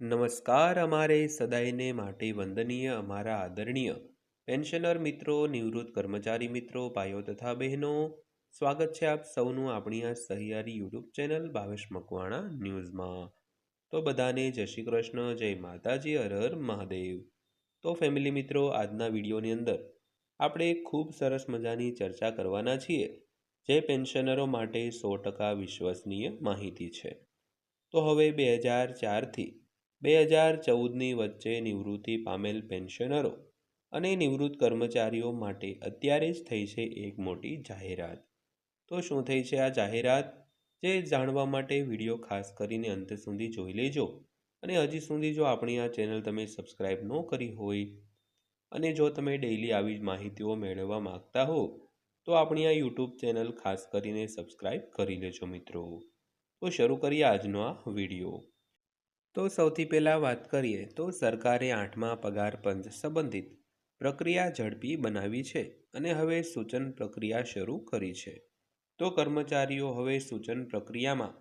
નમસ્કાર અમારે સદાયને માટે વંદનીય, અમારા આદરણીય પેન્શનર મિત્રો, નિવૃત્ત કર્મચારી મિત્રો, ભાઈઓ તથા બહેનો. સ્વાગત છે આપ સૌનું આપણી આ સહિયારી યુટ્યુબ ચેનલ ભાવેશ મકવાણા ન્યૂઝમાં. તો બધાને જય શ્રી કૃષ્ણ, જય માતાજી હર મહાદેવ. તો ફેમિલી મિત્રો, આજના વિડીયોની અંદર આપણે ખૂબ સરસ મજાની ચર્ચા કરવાના છીએ, જે પેન્શનરો માટે સો ટકા વિશ્વસનીય માહિતી છે. તો હવે બે હજાર ચારથી બે હજાર ચૌદની વચ્ચે નિવૃત્તિ પામેલ પેન્શનરો અને નિવૃત્ત કર્મચારીઓ માટે અત્યારે જ થઈ છે એક મોટી જાહેરાત. તો શું થઈ છે આ જાહેરાત? જે જાણવા માટે વીડિયો ખાસ કરીને અંત સુધી જોઈ લેજો અને હજી સુધી જો આપણી આ ચેનલ તમે સબસ્ક્રાઈબ ન કરી હોય અને જો તમે ડેઈલી આવી જ માહિતીઓ મેળવવા માગતા હો, તો આપણી આ યુટ્યુબ ચેનલ ખાસ કરીને સબસ્ક્રાઈબ કરી લેજો મિત્રો. તો શરૂ કરીએ આજનો આ વીડિયો. તો સૌથી પહેલાં વાત કરીએ તો સરકારે આઠમા પગાર પંચ સંબંધિત પ્રક્રિયા ઝડપી બનાવી છે અને હવે સૂચન પ્રક્રિયા શરૂ કરી છે. તો કર્મચારીઓ હવે સૂચન પ્રક્રિયામાં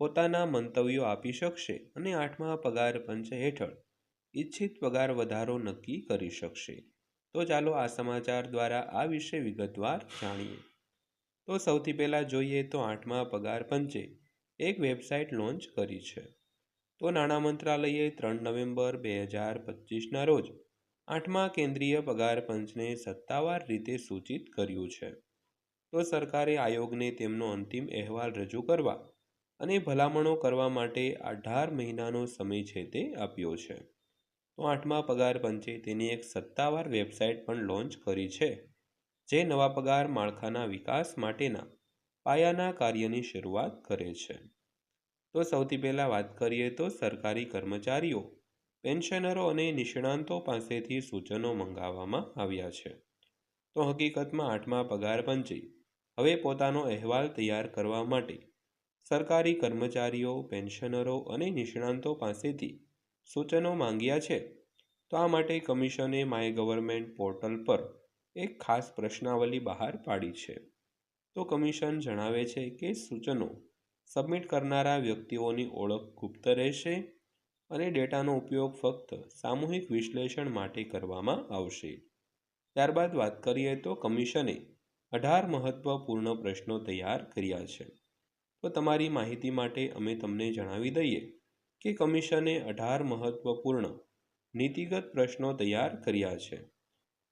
પોતાના મંતવ્યો આપી શકશે અને આઠમા પગાર પંચ હેઠળ ઈચ્છિત પગાર વધારો નક્કી કરી શકશે. તો ચાલો આ સમાચાર દ્વારા આ વિશે વિગતવાર જાણીએ. તો સૌથી પહેલાં જોઈએ તો આઠમા પગાર પંચે એક વેબસાઇટ લોન્ચ કરી છે. તો નાણાં મંત્રાલયે ત્રણ નવેમ્બર બે હજાર પચીસના રોજ આઠમા કેન્દ્રીય પગાર પંચને સત્તાવાર રીતે સૂચિત કર્યું છે. તો સરકારે આયોગને તેમનો અંતિમ અહેવાલ રજૂ કરવા અને ભલામણો કરવા માટે અઢાર મહિનાનો સમય છે તે આપ્યો છે. તો આઠમા પગાર પંચે તેની એક સત્તાવાર વેબસાઇટ પણ લોન્ચ કરી છે, જે નવા પગાર માળખાના વિકાસ માટેના પાયાના કાર્યની શરૂઆત કરે છે. તો સૌથી પહેલાં વાત કરીએ તો સરકારી કર્મચારીઓ, પેન્શનરો અને નિષ્ણાંતો પાસેથી સૂચનો મંગાવવામાં આવ્યા છે. તો હકીકતમાં આઠમા પગાર પંચે હવે પોતાનો અહેવાલ તૈયાર કરવા માટે સરકારી કર્મચારીઓ, પેન્શનરો અને નિષ્ણાંતો પાસેથી સૂચનો માંગ્યા છે. તો આ માટે કમિશને માય ગવર્મેન્ટ પોર્ટલ પર એક ખાસ પ્રશ્નાવલી બહાર પાડી છે. તો કમિશન જણાવે છે કે સૂચનો સબમિટ કરનારા વ્યક્તિઓની ઓળખ ગુપ્ત રહેશે અને ડેટાનો ઉપયોગ ફક્ત સામૂહિક વિશ્લેષણ માટે કરવામાં આવશે. ત્યારબાદ વાત કરીએ તો કમિશને અઢાર મહત્વપૂર્ણ પ્રશ્નો તૈયાર કર્યા છે. તો તમારી માહિતી માટે અમે તમને જણાવી દઈએ કે કમિશને અઢાર મહત્વપૂર્ણ નીતિગત પ્રશ્નો તૈયાર કર્યા છે.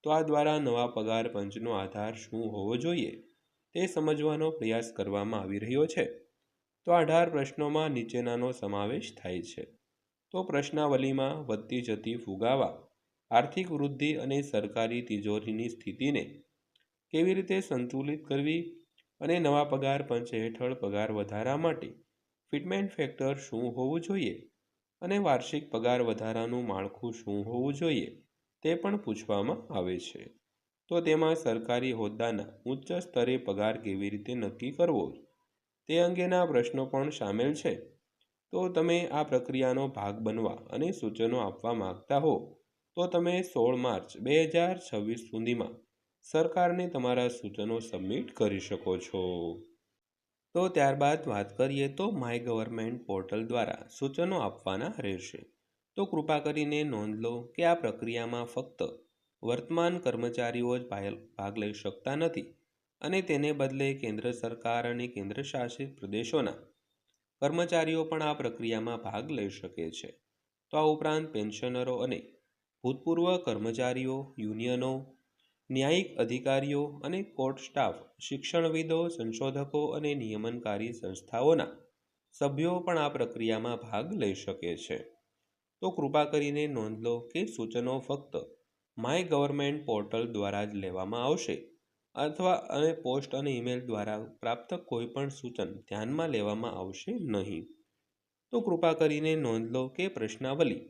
તો આ દ્વારા નવા પગાર પંચનો આધાર શું હોવો જોઈએ તે સમજવાનો પ્રયાસ કરવામાં આવી રહ્યો છે. તો અઢાર પ્રશ્નોમાં નીચેનાનો સમાવેશ થાય છે. તો પ્રશ્નાવલીમાં વધતી જતી ફુગાવા, આર્થિક વૃદ્ધિ અને સરકારી તિજોરીની સ્થિતિને કેવી રીતે સંતુલિત કરવી અને નવા પગાર પંચ હેઠળ પગાર વધારા માટે ફિટમેન્ટ ફેક્ટર શું હોવું જોઈએ અને વાર્ષિક પગાર વધારાનું માળખું શું હોવું જોઈએ તે પણ પૂછવામાં આવે છે. તો તેમાં સરકારી હોદ્દાના ઉચ્ચ સ્તરે પગાર કેવી રીતે નક્કી કરવો? તે અંગેના પ્રશ્નો પણ સામેલ છે. તો તમે આ પ્રક્રિયાનો ભાગ બનવા અને સૂચનો આપવા માગતા હો, તો તમે સોળ માર્ચ બે હજાર છવ્વીસ સુધીમાં સરકારને તમારા સૂચનો સબમિટ કરી શકો છો. તો ત્યારબાદ વાત કરીએ તો માય ગવર્મેન્ટ પોર્ટલ દ્વારા સૂચનો આપવાના રહેશે. તો કૃપા કરીને નોંધ લો કે આ પ્રક્રિયામાં ફક્ત વર્તમાન કર્મચારીઓ જ ભાગ લઈ શકતા નથી. અને તેને બદલે કેન્દ્ર સરકાર અને કેન્દ્રશાસિત પ્રદેશોના કર્મચારીઓ પણ આ પ્રક્રિયામાં ભાગ લઈ શકે છે. તો આ ઉપરાંત પેન્શનરો અને ભૂતપૂર્વ કર્મચારીઓ, યુનિયનો, ન્યાયિક અધિકારીઓ અને કોર્ટ સ્ટાફ, શિક્ષણવિદો, સંશોધકો અને નિયમનકારી સંસ્થાઓના સભ્યો પણ આ પ્રક્રિયામાં ભાગ લઈ શકે છે. તો કૃપા કરીને નોંધ લો કે સૂચનો ફક્ત માય ગવર્મેન્ટ પોર્ટલ દ્વારા જ લેવામાં આવશે. અથવા અને પોસ્ટ અને ઈમેલ દ્વારા પ્રાપ્ત કોઈપણ સૂચન ધ્યાનમાં લેવામાં આવશે નહીં. તો કૃપા કરીને નોંધ લો કે પ્રશ્નાવલી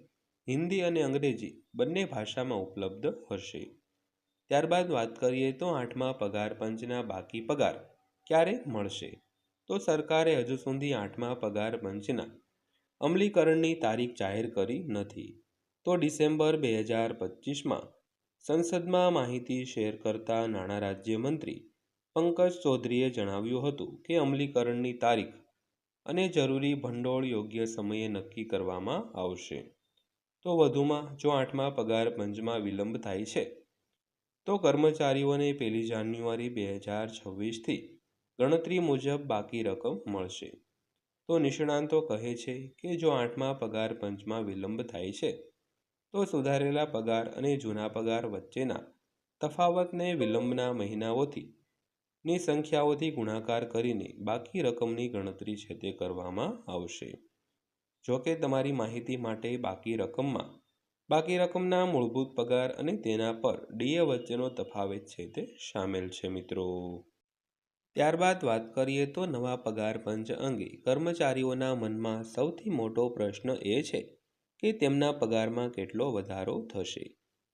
હિન્દી અને અંગ્રેજી બંને ભાષામાં ઉપલબ્ધ હશે. ત્યારબાદ વાત કરીએ તો આઠમા પગાર પંચના બાકી પગાર ક્યારે મળશે? તો સરકારે હજુ સુધી આઠમા પગાર પંચના અમલીકરણની તારીખ જાહેર કરી નથી. તો ડિસેમ્બર બે હજાર પચીસમાં સંસદમાં માહિતી શેર કરતા નાણાં રાજ્યમંત્રી પંકજ ચૌધરીએ જણાવ્યું હતું કે અમલીકરણની તારીખ અને જરૂરી ભંડોળ યોગ્ય સમયે નક્કી કરવામાં આવશે. તો વધુમાં, જો આઠમા પગાર પંચમાં વિલંબ થાય છે, તો કર્મચારીઓને પહેલી જાન્યુઆરી બે હજાર છવ્વીસથી ગણતરી મુજબ બાકી રકમ મળશે. તો નિષ્ણાંતો કહે છે કે જો આઠમા પગાર પંચમાં વિલંબ થાય છે તો સુધારેલા પગાર અને જૂના પગાર વચ્ચેના તફાવતને વિલંબના મહિનાઓથી ની સંખ્યાઓથી ગુણાકાર કરીને બાકી રકમની ગણતરી છે તે કરવામાં આવશે. જો કે તમારી માહિતી માટે બાકી રકમમાં, બાકી રકમના મૂળભૂત પગાર અને તેના પર ડીએ વચ્ચેનો તફાવત છે તે સામેલ છે, મિત્રો. ત્યારબાદ વાત કરીએ તો નવા પગાર પંચ અંગે કર્મચારીઓના મનમાં સૌથી મોટો પ્રશ્ન એ છે કે તેમના પગારમાં કેટલો વધારો થશે?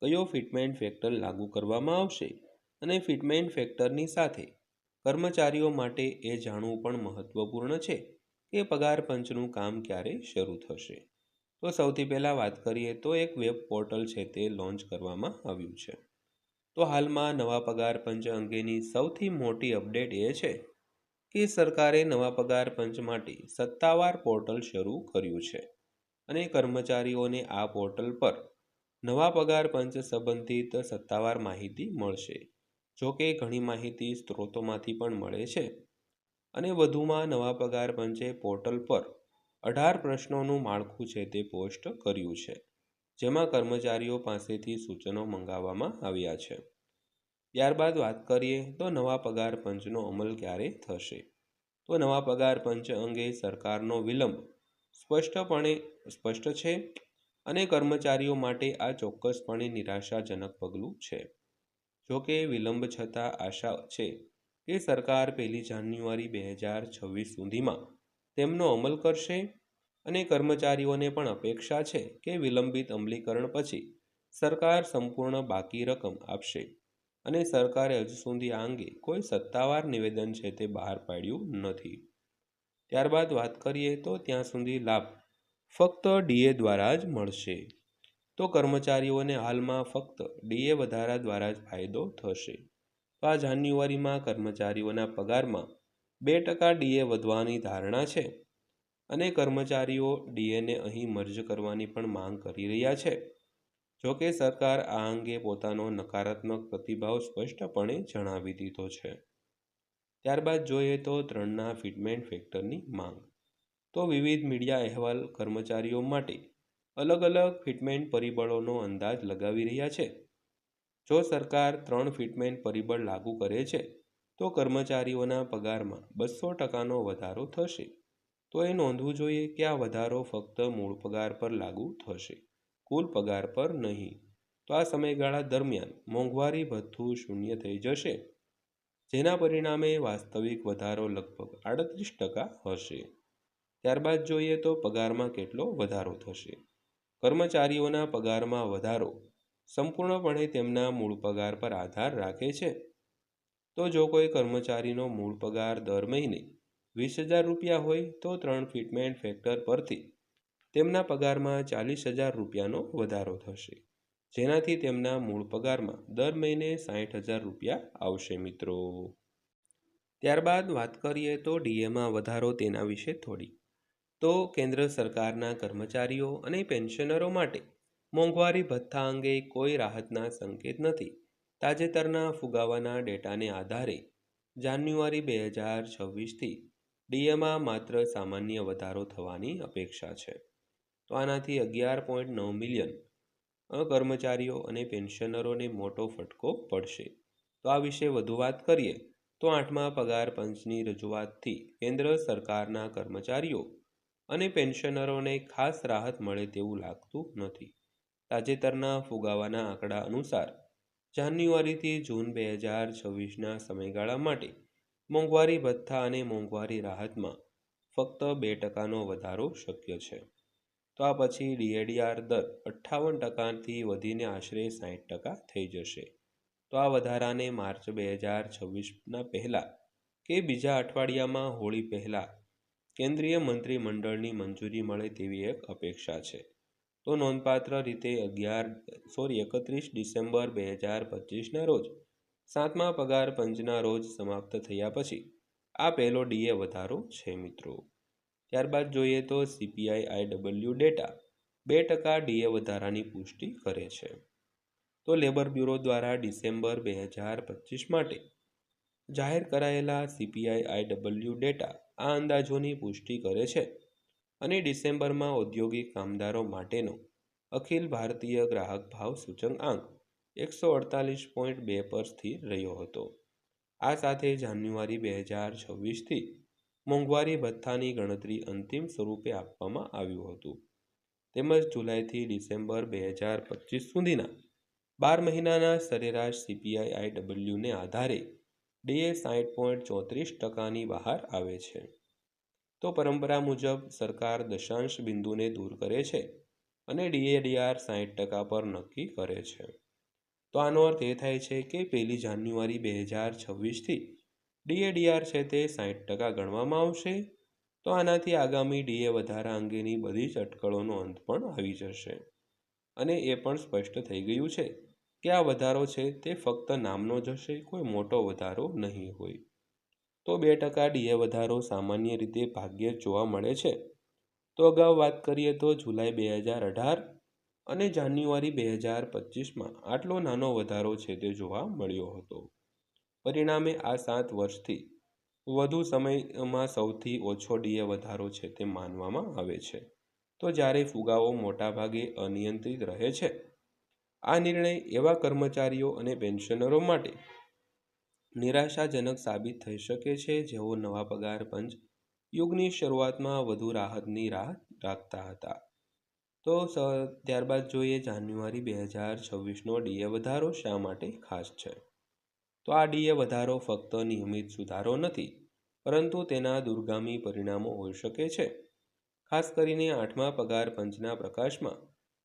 કયો ફિટમેન્ટ ફેક્ટર લાગુ કરવામાં આવશે? અને ફિટમેન્ટ ફેક્ટરની સાથે કર્મચારીઓ માટે એ જાણવું પણ મહત્વપૂર્ણ છે કે પગાર પંચનું કામ ક્યારે શરૂ થશે. તો સૌથી પહેલાં વાત કરીએ તો એક વેબ પોર્ટલ છે તે લોન્ચ કરવામાં આવ્યું છે. તો હાલમાં નવા પગાર પંચ અંગેની સૌથી મોટી અપડેટ એ છે કે સરકારે નવા પગાર પંચ માટે સત્તાવાર પોર્ટલ શરૂ કર્યું છે. અને કર્મચારીઓને આ પોર્ટલ પર નવા પગાર પંચ સંબંધિત સત્તાવાર માહિતી મળશે, જો કે ઘણી માહિતી સ્ત્રોતોમાંથી પણ મળે છે. અને વધુમાં નવા પગાર પંચે પોર્ટલ પર અઢાર પ્રશ્નોનું માળખું છે તે પોસ્ટ કર્યું છે, જેમાં કર્મચારીઓ પાસેથી સૂચનો મંગાવવામાં આવ્યા છે. ત્યારબાદ વાત કરીએ તો નવા પગાર પંચનો અમલ ક્યારે થશે? તો નવા પગાર પંચ અંગે સરકારનો વિલંબ સ્પષ્ટપણે સ્પષ્ટ છે અને કર્મચારીઓ માટે આ ચોક્કસપણે નિરાશાજનક પગલું છે. જોકે વિલંબ છતાં આશા છે કે સરકાર પહેલી જાન્યુઆરી બે હજાર છવ્વીસ સુધીમાં તેમનો અમલ કરશે અને કર્મચારીઓને પણ અપેક્ષા છે કે વિલંબિત અમલીકરણ પછી સરકાર સંપૂર્ણ બાકી રકમ આપશે અને સરકારે હજુ સુધી આ અંગે કોઈ સત્તાવાર નિવેદન છે તે બહાર પાડ્યું નથી. ત્યારબાદ વાત કરીએ તો ત્યાં સુધી લાભ ફક્ત ડીએ દ્વારા જ મળશે. તો કર્મચારીઓને હાલમાં ફક્ત ડીએ વધારા દ્વારા જ ફાયદો થશે. તો આ જાન્યુઆરીમાં કર્મચારીઓના પગારમાં બે ટકા ડીએ વધવાની ધારણા છે અને કર્મચારીઓ ડીએને અહીં મર્જ કરવાની પણ માંગ કરી રહ્યા છે. જોકે સરકાર આ અંગે પોતાનો નકારાત્મક પ્રતિભાવ સ્પષ્ટપણે જણાવી દીધો છે. ત્યારબાદ જોઈએ તો ત્રણના ફિટમેન્ટ ફેક્ટરની માંગ. તો વિવિધ મીડિયા અહેવાલ કર્મચારીઓ માટે અલગ અલગ ફિટમેન્ટ પરિબળોનો અંદાજ લગાવી રહ્યા છે. જો સરકાર ત્રણ ફિટમેન્ટ પરિબળ લાગુ કરે છે, તો કર્મચારીઓના પગારમાં બસો ટકાનો વધારો થશે. તો એ નોંધવું જોઈએ કે આ વધારો ફક્ત મૂળ પગાર પર લાગુ થશે, કુલ પગાર પર નહીં. તો આ સમયગાળા દરમિયાન મોંઘવારી ભથ્થું શૂન્ય થઈ જશે. જેના પરિણામે વાસ્તવિક વધારો લગભગ આડત્રીસ ટકા હશે. ત્યારબાદ જોઈએ તો પગારમાં કેટલો વધારો થશે. કર્મચારીઓના પગારમાં વધારો સંપૂર્ણપણે તેમના મૂળ પગાર પર આધાર રાખે છે. તો જો કોઈ કર્મચારીનો મૂળ પગાર દર મહિને વીસ હજાર રૂપિયા હોય તો ત્રણ ફિટમેન્ટ ફેક્ટર પરથી તેમના પગારમાં ચાલીસ હજાર રૂપિયાનો વધારો થશે. જેનાથી તેમના મૂળ પગારમાં દર મહિને સાઠ હજાર રૂપિયા આવશે, મિત્રો. ત્યારબાદ વાત કરીએ તો ડીએમાં વધારો તેના વિશે થોડી. તો કેન્દ્ર સરકારના કર્મચારીઓ અને પેન્શનરો માટે મોંઘવારી ભથ્થા અંગે કોઈ રાહતના સંકેત નથી. તાજેતરના ફુગાવાના ડેટાને આધારે જાન્યુઆરી બે હજાર છવ્વીસથી ડીએમાં માત્ર સામાન્ય વધારો થવાની અપેક્ષા છે. તો આનાથી અગિયાર પોઈન્ટ નવ મિલિયન કર્મચારીઓ અને પેન્શનરોને મોટો ફટકો પડશે. તો આ વિશે વધુ વાત કરીએ. તો આઠમા પગાર પંચની રજૂઆતથી કેન્દ્ર સરકારના કર્મચારીઓ અને પેન્શનરોને ખાસ રાહત મળે તેવું લાગતું નથી. તાજેતરના ફુગાવાના આંકડા અનુસાર, જાન્યુઆરીથી જૂન બે હજાર છવ્વીસના સમયગાળા માટે મોંઘવારી ભથ્થા અને મોંઘવારી રાહતમાં ફક્ત બે ટકાનો વધારો શક્ય છે. તો આ પછી ડીએડીઆર દર અઠ્ઠાવન ટકાથી વધીને આશરે સાઠ ટકા થઈ જશે. તો આ વધારાને માર્ચ બે હજાર છવ્વીસના પહેલાં કે બીજા અઠવાડિયામાં હોળી પહેલાં કેન્દ્રીય મંત્રીમંડળની મંજૂરી મળે તેવી એક અપેક્ષા છે. તો નોંધપાત્ર રીતે અગિયાર, સોરી, એકત્રીસ ડિસેમ્બર બે હજાર પચીસના રોજ, સાતમા પગાર પંચના રોજ સમાપ્ત થયા પછી આ પહેલો ડીએ વધારો છે મિત્રો. ત્યારબાદ જોઈએ તો સીપીઆઈ આઈડબલ્યુ ડેટા બે ટકા ડીએ વધારાની પુષ્ટિ કરે છે. તો લેબર બ્યુરો દ્વારા ડિસેમ્બર બે હજાર પચીસ માટે જાહેર કરાયેલા સીપીઆઈ આઈડબલ્યુ ડેટા આ અંદાજોની પુષ્ટિ કરે છે અને ડિસેમ્બરમાં ઔદ્યોગિક કામદારો માટેનો અખિલ ભારતીય ગ્રાહક ભાવ સૂચકાંક એકસો અડતાલીસ પોઈન્ટ બે પર સ્થિર રહ્યો હતો. આ સાથે જાન્યુઆરી બે હજાર છવ્વીસથી મોંઘવારી ભથ્થાની ગણતરી અંતિમ સ્વરૂપે આપવામાં આવ્યું હતું. તેમજ જુલાઈથી ડિસેમ્બર બે હજાર પચીસ સુધીના બાર મહિનાના સરેરાશ સીપીઆઈ આઈડબલ્યુને આધારે ડીએ સાઠ પોઈન્ટ ચોત્રીસ ટકાની બહાર આવે છે. તો પરંપરા મુજબ સરકાર દશાંશ બિંદુને દૂર કરે છે અને ડીએડીઆર સાઠ ટકા પર નક્કી કરે છે. તો આનો અર્થ એ થાય છે કે પહેલી જાન્યુઆરી બે હજાર છવ્વીસથી ડીએડીઆર છે તે સાઠ ટકા ગણવામાં આવશે, તો આનાથી આગામી ડીએ વધારા અંગેની બધી જ અટકળોનો અંત પણ આવી જશે. અને એ પણ સ્પષ્ટ થઈ ગયું છે કે આ વધારો છે તે ફક્ત નામનો જ હશે, કોઈ મોટો વધારો નહીં હોય. તો બે ટકા ડીએ વધારો સામાન્ય રીતે ભાગ્યે જ જોવા મળે છે. તો અગાઉ વાત કરીએ તો જુલાઈ બે હજાર અઢાર અને જાન્યુઆરી બે હજાર પચીસમાં આટલો નાનો વધારો છે તે જોવા મળ્યો હતો. પરિણામે આ સાત વર્ષથી વધુ સમયમાં સૌથી ઓછો ડીએ વધારો છે તે માનવામાં આવે છે. તો જ્યારે ફુગાવો મોટાભાગે અનિયંત્રિત રહે છે, આ નિર્ણય એવા કર્મચારીઓ અને પેન્શનરો માટે નિરાશાજનક સાબિત થઈ શકે છે, જેઓ નવા પગાર પંચ યુગની શરૂઆતમાં વધુ રાહતની રાહ રાખતા હતા. તો ત્યારબાદ જોઈએ જાન્યુઆરી બે હજાર છવ્વીસનો ડીએ વધારો શા માટે ખાસ છે? તો આ ડીએ વધારો ફક્ત નિયમિત સુધારો નથી, પરંતુ તેના દૂરગામી પરિણામો હોઈ શકે છે. ખાસ કરીને આઠમા પગાર પંચના પ્રકાશમાં,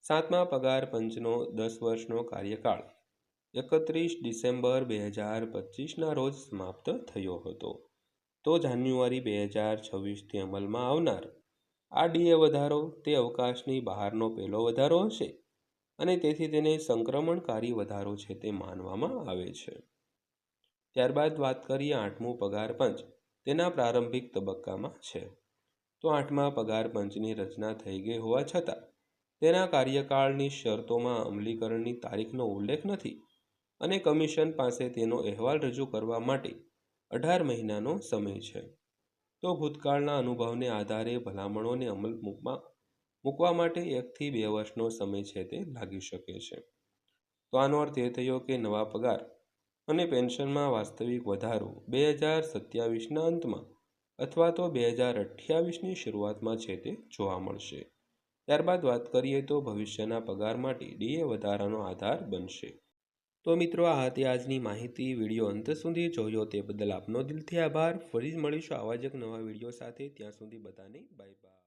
સાતમા પગાર પંચનો દસ વર્ષનો કાર્યકાળ, એકત્રીસ ડિસેમ્બર બે હજાર પચીસના રોજ સમાપ્ત થયો હતો. તો જાન્યુઆરી બે હજાર છવ્વીસથી અમલમાં આવનાર આ ડીએ વધારો તે અવકાશની બહારનો પહેલો વધારો હશે અને તેથી તેને સંક્રમણકારી વધારો છે તે માનવામાં આવે છે. ત્યારબાદ વાત કરીએ આઠમું પગાર પંચ. તેના પ્રારંભિક તબક્કામાં છે. તો આઠમા પગાર પંચની રચના થઈ ગઈ હોવા છતાં, તેના કાર્યકાળની શરતોમાં અમલીકરણની તારીખનો ઉલ્લેખ નથી અને કમિશન પાસે તેનો અહેવાલ રજૂ કરવા માટે અઢાર મહિનાનો સમય છે. તો ભૂતકાળના અનુભવને આધારે ભલામણોને અમલ મૂકવા માટે એકથી બે વર્ષનો સમય છે તે લાગી શકે છે. તો આનો અર્થ એ થયો કે નવા પગાર અને પેન્શનમાં વાસ્તવિક વધારો બે હજાર સત્યાવીસના અંતમાં અથવા તો બે હજાર અઠ્યાવીસની શરૂઆતમાં છે તે જોવા મળશે. ત્યારબાદ વાત કરીએ તો ભવિષ્યના પગાર માટે ડીએ વધારાનો આધાર બનશે. તો મિત્રો, આ હતી આજની માહિતી. વીડિયો અંત સુધી જોયો તે બદલ આપનો દિલથી આભાર. ફરી જ મળીશું આવા જ એક નવા વીડિયો સાથે. ત્યાં સુધી બધાને બાય બાય